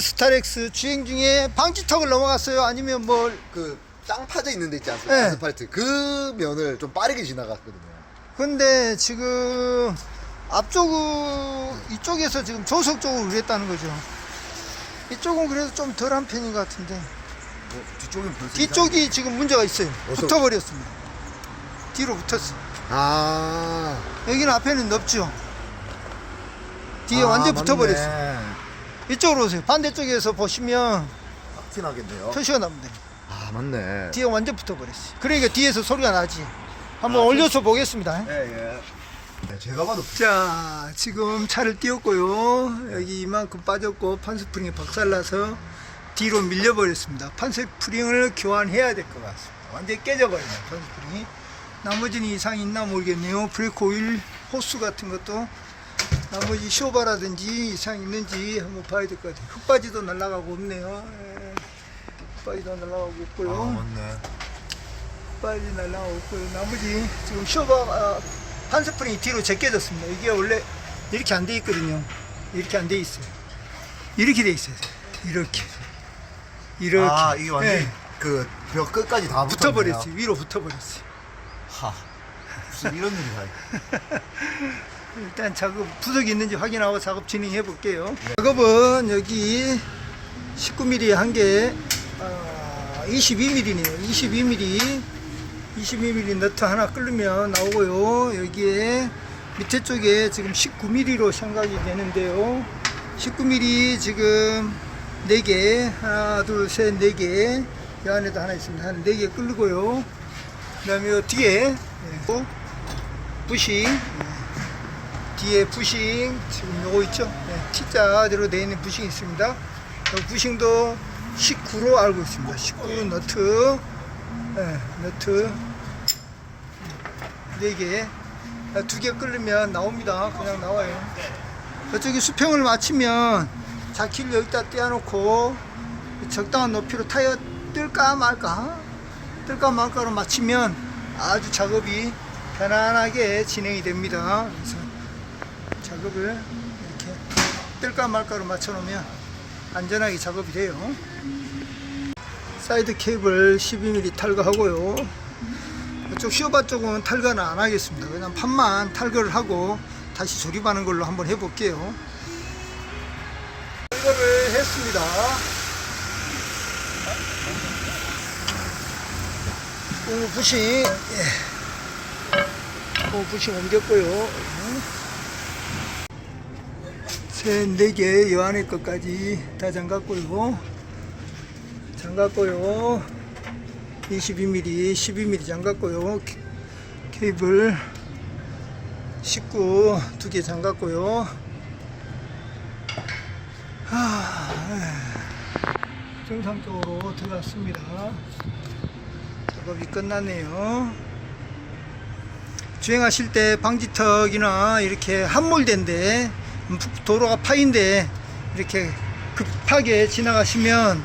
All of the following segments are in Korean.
스타렉스 주행 중에 방지턱을 넘어갔어요? 아니면 뭘? 그땅 파져 있는 데 있지 않습니까? 네. 아스팔트 그 면을 좀 빠르게 지나갔거든요. 근데 지금 앞쪽 이쪽에서 지금 조석 쪽으로 그랬다는 거죠. 이쪽은 그래도 좀 덜한 편인 것 같은데 뭐 뒤쪽은 벌써 뒤쪽이 지금 문제가 있어요. 어서- 붙어버렸습니다. 뒤로 붙었어. 아 여기는 앞에는 넓죠. 뒤에 아, 완전 맞네. 붙어버렸어요. 이쪽으로 오세요. 반대쪽에서 보시면 티 나겠네요. 표시가 나옵니다. 아 맞네. 뒤에 완전 붙어버렸어요. 그러니까 뒤에서 소리가 나지. 한번 아, 올려서 보겠습니다. 예 예. 네, 제가 봐도 자, 지금 차를 띄웠고요. 여기 이만큼 빠졌고 판스프링이 박살나서 뒤로 밀려버렸습니다. 판스프링을 교환해야 될 것 같습니다. 완전히 깨져버리네, 판스프링이. 나머지는 이상이 있나 모르겠네요. 브레이크 오일, 호스 같은 것도 나머지 쇼바라든지 이상 있는지 한번 봐야 될 것 같아요. 흙바지도 날아가고 없네요. 예. 흙바지도 날아가고 없고요. 아 맞네. 빨리 날라오고요. 나머지 지금 쇼바 아, 판스프링이 뒤로 제껴졌습니다. 이게 원래 이렇게 안 돼 있거든요. 이렇게 안 돼 있어요. 이렇게 돼 있어요. 이렇게 이렇게 아 이게 완전 네, 히 그벽 끝까지 다 붙었네요. 붙어버렸어요. 위로 붙어버렸어요. 하 무슨 이런 일이 다. 일단 작업 부속이 있는지 확인하고 작업 진행해 볼게요. 작업은 여기 19mm 한 개, 아, 22mm네요. 22mm, 22mm 너트 하나 끓으면 나오고요. 여기에 밑에 쪽에 지금 19mm로 생각이 되는데요. 19mm 지금 4개, 하나, 둘, 셋, 4개. 이 안에도 하나 있습니다. 한 4개 끓고요. 그 다음에 요 뒤에 예, 부싱 뒤에 부싱 지금 요거 있죠? 네, T자대로 되어 있는 부싱이 있습니다. 요 부싱도 19로 알고 있습니다. 19 너트. 네, 너트. 4개. 두 개 끓으면 나옵니다. 그냥 나와요. 저쪽에 수평을 맞추면 자키를 여기다 떼어놓고 적당한 높이로 타이어 뜰까 말까? 뜰까 말까로 맞추면 아주 작업이 편안하게 진행이 됩니다. 그래서 작업을 이렇게 뜰까 말까로 맞춰 놓으면 안전하게 작업이 돼요. 사이드 케이블 12mm 탈거하고요. 이쪽 쇼바 쪽은 탈거는 안 하겠습니다. 그냥 판만 탈거를 하고 다시 조립하는 걸로 한번 해볼게요. 탈거를 했습니다. 고무 부싱 예. 고무 부싱 옮겼고요 세, 네 개, 여 안에 것까지 다 잠갔고요. 잠갔고요. 22mm, 12mm 잠갔고요. 케- 케이블 19, 두 개 잠갔고요. 정상적으로 들어갔습니다. 작업이 끝났네요. 주행하실 때 방지턱이나 이렇게 함몰된데 도로가 파인데 이렇게 급하게 지나가시면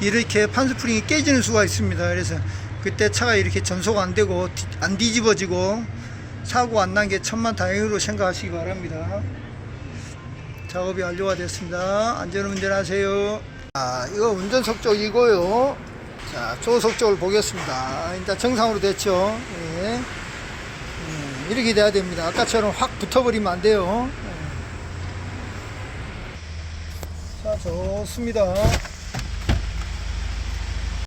이렇게 판스프링이 깨지는 수가 있습니다. 그래서 그때 차가 이렇게 전소가 안 되고 뒤- 안 뒤집어지고 사고 안 난 게 천만 다행으로 생각하시기 바랍니다. 작업이 완료가 됐습니다. 안전운전 하세요. 자, 이거 운전석 쪽이고요. 자, 조석 쪽을 보겠습니다. 일단 정상으로 됐죠. 예. 예, 이렇게 돼야 됩니다. 아까처럼 확 붙어버리면 안 돼요. 예. 자, 좋습니다.